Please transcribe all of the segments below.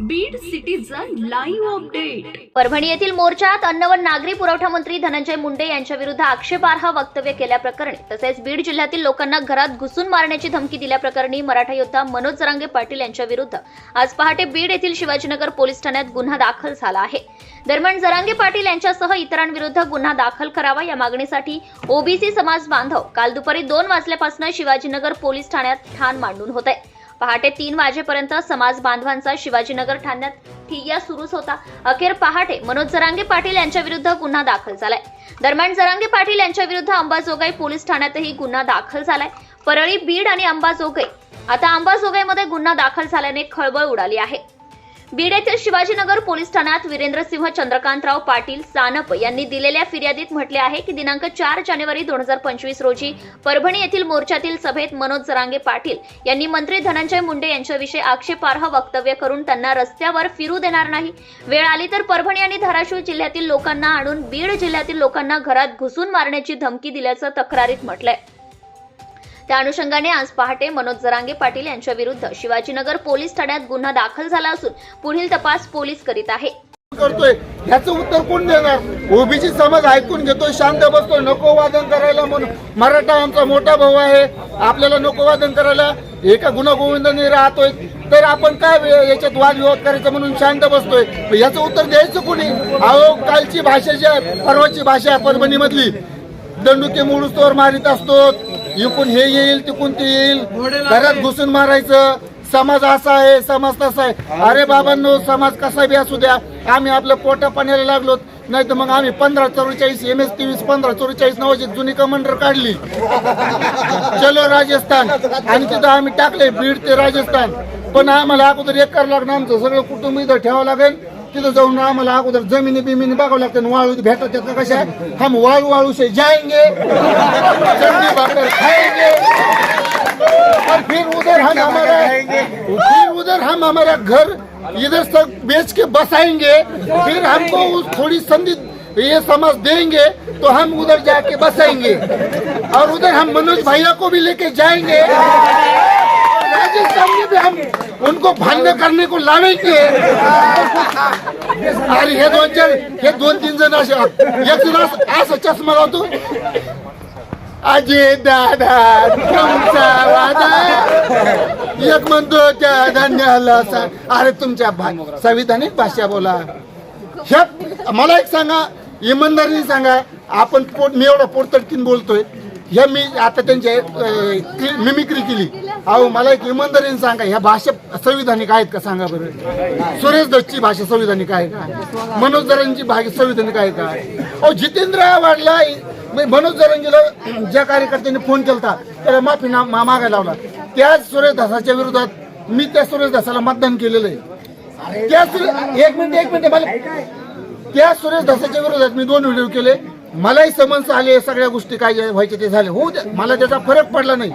Beed citizen live update Parbhani येथील मोर्चात अन्न व नागरी पुरवठा मंत्री धनंजय मुंडे यांच्या विरुद्ध आक्षेपार्ह वक्तव्य केल्याप्रकरणी तसेच बीड जिल्ह्यातील लोकांना घरात घुसून मारण्याची धमकी दिल्याप्रकरणी मराठा योद्धा मनोज जरांगे पाटील यांच्या विरुद्ध आज पहाटे बीड येथील शिवाजीनगर पोलीस ठाण्यात गुन्हा दाखल झाला आहे. दरम्यान जरांगे पाटील यांच्यासह इतरांविरुद्ध गुन्हा दाखल करावा या मागणीसाठी ओबीसी समाज बांधव काल दुपारी दोन वाजल्यापासून शिवाजीनगर पोलीस ठाण्यात ठाण मांडून होते पहाटे तीन वाजेपर्यंत समाज बांधवांचा शिवाजीनगर ठाण्यात ठिय्या सुरूच होता. अखेर पहाटे मनोज जरांगे पाटील यांच्या विरुद्ध गुन्हा दाखल झालाय. दरम्यान जरांगे पाटील यांच्या विरुद्ध अंबाजोगाई पोलीस ठाण्यातही गुन्हा दाखल झालाय. परळी बीड आणि अंबाजोगाई आता अंबाजोगाईमध्ये गुन्हा दाखल झाल्याने खळबळ उडाली आहे. बीड येथील शिवाजीनगर पोलीस ठाण्यात वीरेंद्रसिंह चंद्रकांतराव पाटील सानप यांनी दिलेल्या फिर्यादीत म्हटले आहे की दिनांक चार जानेवारी दोन हजार पंचवीस रोजी परभणी येथील मोर्चातील सभेत मनोज जरांगे पाटील यांनी मंत्री धनंजय मुंडे यांच्याविषयी आक्षेपार्ह वक्तव्य करून त्यांना रस्त्यावर फिरू देणार नाही. वेळ आली तर परभणी आणि धाराशिव जिल्ह्यातील लोकांना आणून बीड जिल्ह्यातील लोकांना घरात घुसून मारण्याची धमकी दिल्याचं तक्रारीत म्हटलंय. त्या अनुषंगाने आज पहाटे मनोज जरांगे पाटील यांच्या विरुद्ध शिवाजीनगर पोलीस ठाण्यात गुन्हा दाखल झाला असून पुढील तपास पोलीस करीत आहे. करतोय. ह्याचं उत्तर कोण देणार? ओबीसी समाज ऐकून घेतोय. शांत बसतोय. नको वादन करायला म्हणून. मराठा आमचा मोठा भाऊ आहे. आपल्याला नको वादन करायला. एका गुन्हा राहतोय. तर आपण काय याच्यात याच्यात वादविवाद करायचं म्हणून शांत बसतोय? याचं उत्तर द्यायचं कोणी? अहो कालची भाषा जी आहे परवाची भाषा आहे परभणी मधली दंडुके मुळूस्तोवर मारित असतो इकून हे येईल तिकून ते येईल. घरात घुसून मारायचं. समाज असा आहे समाज तसा आहे. अरे बाबांनो समाज कसा बी असू द्या. आम्ही आपलं पोटा पाण्याला लागलो नाही तर मग आम्ही पंधरा चौवेचाळीस एम एस तेवीस पंधरा चौवेचाळीस नावाची जुनी कमांडर काढली. चलो राजस्थान. आणि तिथं आम्ही टाकले बीड ते राजस्थान. पण आम्हाला अगोदर एक करावं लागणार आमचं सगळं कुटुंब इथं ठेवावं लागेल. तिथं जाऊन आम्हाला अगोदर जमिनी बिमिनी बघावं लागतं. वाळू भेटत त्याचं कशा? हम वाळू वाळू से जाएँगे चटनी भाकर खाएँगे और फिर उधर हम हमारा फिर उधर हम हमारा घर इधर सब बेच के बसाएँगे। फिर हमको उस थोड़ी संधि ये समझ देंगे तो हम उधर जाके बसाएँगे। और उधर हम मनोज भैया को भी लेके जाएँगे। उनको भांडण करने को लावेंगे अरे हे दोन चार हे दोन तीन जण असे एक जण असं- चष्मा लावतो अजय दादा तुमचा वादा एक म्हणतो त्या धान्याला अरे तुमच्या संविधानिक भाषा बोला। ह्या मला एक सांगा इमानदारीने सांगा आपण पोट मी एवढा पोटतडकीन बोलतोय. ह्या मी आता त्यांच्या मिमिक्री केली. अहो मला एक इमानदारीने सांगा ह्या भाषा संविधानिक आहेत का सांगा बरं? सुरेश दत्तची भाषा संविधानिक आहे का? मनोज दरांची भाषा संविधानिक आहे का? अहो जितेंद्र आव्हाडला मनोज दरंगीला ज्या कार्यकर्त्यांनी फोन केला त्याला माफी ना मा- मागायला लावला. त्याच सुरेश दासाच्या विरोधात मी त्या सुरेश दासाला मतदान केलेलं आहे. त्या सुरेश एक मिनिट एक मिनिट मला त्या सुरेश दासाच्या विरोधात मी दोन व्हिडिओ केले. मलाही समन्स आले सगळ्या गोष्टी काय व्हायचे ते झाले. हो द्या. मला त्याचा फरक पडला नाही.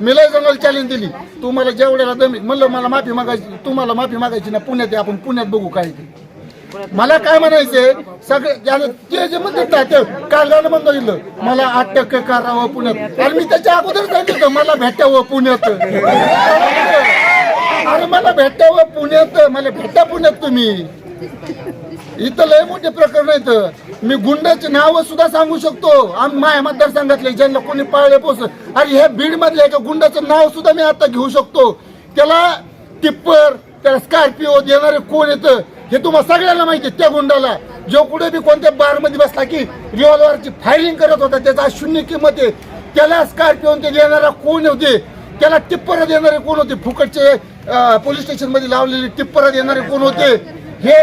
मीलाही जंगल चॅलेंज दिली. तू मला जेवढ्याला दमी म्हणलं मला माफी मागायची तुम्हाला माफी मागायची ना पुण्यात आपण पुण्यात बघू काय ते. मला काय म्हणायचंय सगळे ज्याला ते जे म्हणतात ना, ते काल गाणं म्हणतो मला आठ टक्के करावं पुण्यात. आणि मी त्याच्या अगोदर सांगितलं मला भेटावं पुण्यात. अरे मला भेटावं पुण्यात मला भेटा पुण्यात तुम्ही. इथं लय मोठे प्रकरण आहेत. मी गुंडाचे नाव सुद्धा सांगू शकतो. आम्ही माया मतदारसंघातले ज्यांना कोणी पाळले पोस. अरे ह्या बीड मधल्या एका गुंडाचं नाव सुद्धा मी आता घेऊ शकतो. त्याला टिप्पर त्याला स्कॉर्पिओ देणारे कोण येतं हे तुम्हाला सगळ्यांना माहिती त्या गुंडाला. जो कुठे बी कोणत्या बारमध्ये बसला की रिव्हॉल्वरची फायरिंग करत होता त्याचा शून्य किंमत आहे. त्याला स्कॉर्पिओ ते देणारा कोण होते? त्याला टिप्पर देणारे कोण होते? फुकटचे पोलीस स्टेशनमध्ये लावलेले टिप्पर देणारे कोण होते? हे